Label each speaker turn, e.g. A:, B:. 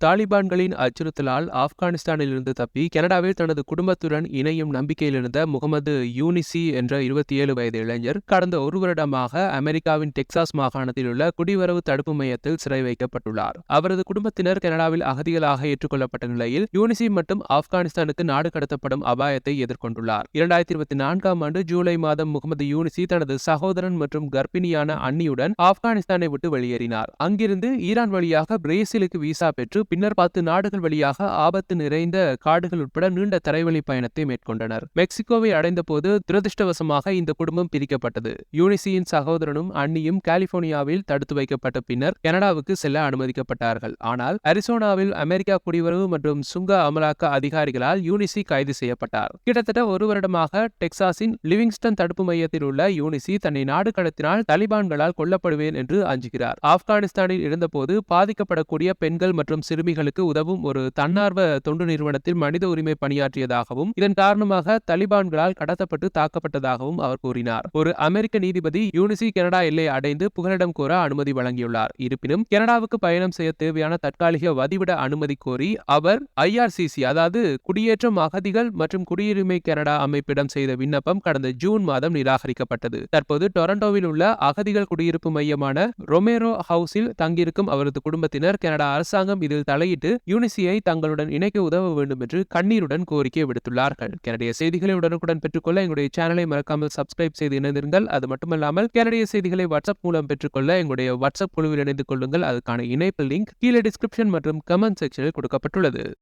A: தாலிபான்களின் அச்சுறுத்தலால் ஆப்கானிஸ்தானில் இருந்து தப்பி கனடாவில் தனது குடும்பத்துடன் இணையும் நம்பிக்கையில் இருந்த முகமது யூனிசி என்ற இருபத்தி ஏழு வயது இளைஞர் கடந்த ஒரு வருடமாக அமெரிக்காவின் டெக்சாஸ் மாகாணத்தில் உள்ள குடிவரவு தடுப்பு மையத்தில் சிறை வைக்கப்பட்டுள்ளார். அவரது குடும்பத்தினர் கனடாவில் அகதிகளாக ஏற்றுக்கொள்ளப்பட்ட நிலையில் யூனிசி மட்டும் ஆப்கானிஸ்தானுக்கு நாடு கடத்தப்படும் அபாயத்தை எதிர்கொண்டுள்ளார். இரண்டாயிரத்தி இருபத்தி நான்காம் ஆண்டு ஜூலை மாதம் முகமது யூனிசி தனது சகோதரன் மற்றும் கர்ப்பிணியான அன்னியுடன் ஆப்கானிஸ்தானை விட்டு வெளியேறினார். அங்கிருந்து ஈரான் வழியாக பிரேசிலுக்கு விசா பெற்று பின்னர் பத்து நாடுகள் வழியாக ஆபத்து நிறைந்த காடுகள் உட்பட நீண்ட தரைவழி பயணத்தை மேற்கொண்டனர். மெக்சிகோவை அடைந்த போது துரதிருஷ்டவசமாக இந்த குடும்பம் பிரிக்கப்பட்டது. யூனிசியின் சகோதரனும் அண்ணியும் கலிபோர்னியாவில் தடுத்து வைக்கப்பட்ட பின்னர் கனடாவுக்கு செல்ல அனுமதிக்கப்பட்டார்கள். ஆனால் அரிசோனாவில் அமெரிக்கா குடிவரவு மற்றும் சுங்க அமலாக்க அதிகாரிகளால் யூனிசி கைது செய்யப்பட்டார். கிட்டத்தட்ட ஒரு வருடமாக டெக்சாஸின் லிவிங்ஸ்டன் தடுப்பு மையத்தில் உள்ள யூனிசி தன்னை நாடு கடத்தினால் தலிபான்களால் கொல்லப்படுவேன் என்று அஞ்சுகிறார். ஆப்கானிஸ்தானில் இருந்தபோது பாதிக்கப்படக்கூடிய பெண்கள் மற்றும் சிறுமிகளுக்கு உதவும் ஒரு தன்னார்வ தொண்டு நிறுவனத்தில் மனித உரிமை பணியாற்றியதாகவும் இதன் காரணமாக தலிபான்களால் கடத்தப்பட்டு தாக்கப்பட்டதாகவும் அவர் கூறினார். ஒரு அமெரிக்க நீதிபதி யூனிசி கனடா எல்லை அடைந்து புகலிடம் கோர அனுமதி வழங்கியுள்ளார். இருப்பினும் கனடாவுக்கு பயணம் செய்ய தேவையான தற்காலிக வதிவிட அனுமதி கோரி அவர் ஐஆர்சிசி அதாவது குடியேற்றம் அகதிகள் மற்றும் குடியுரிமை கனடா அமைப்பிடம் செய்த விண்ணப்பம் கடந்த ஜூன் மாதம் நிராகரிக்கப்பட்டது. தற்போது டொரண்டோவில் உள்ள அகதிகள் குடியிருப்பு மையமான ரொமேரோ ஹவுஸில் தங்கியிருக்கும் அவரது குடும்பத்தினர் கனடா அரசாங்கம் இதில் தலையிட்டு யூனிசியை தங்களுடன் இணைக்க உதவ வேண்டும் என்று கண்ணீருடன் கோரிக்கை விடுத்துள்ளார்கள். கனடிய செய்திகளை உடனுக்குடன் பெற்றுக்கொள்ள எங்களுடைய சேனலை மறக்காமல் சப்ஸ்கிரைப் செய்து இணைந்திருங்கள். அது மட்டுமல்லாமல் கனடிய செய்திகளை வாட்ஸ்அப் மூலம் பெற்றுக்கொள்ள எங்களுடைய வாட்ஸ்அப் குழுவில் இணைந்து கொள்ளுங்கள். அதுக்கான இணைப்பு லிங்க் கீழே டிஸ்கிரிப்ஷன் மற்றும் கமெண்ட் செக்ஷனில் கொடுக்கப்பட்டுள்ளது.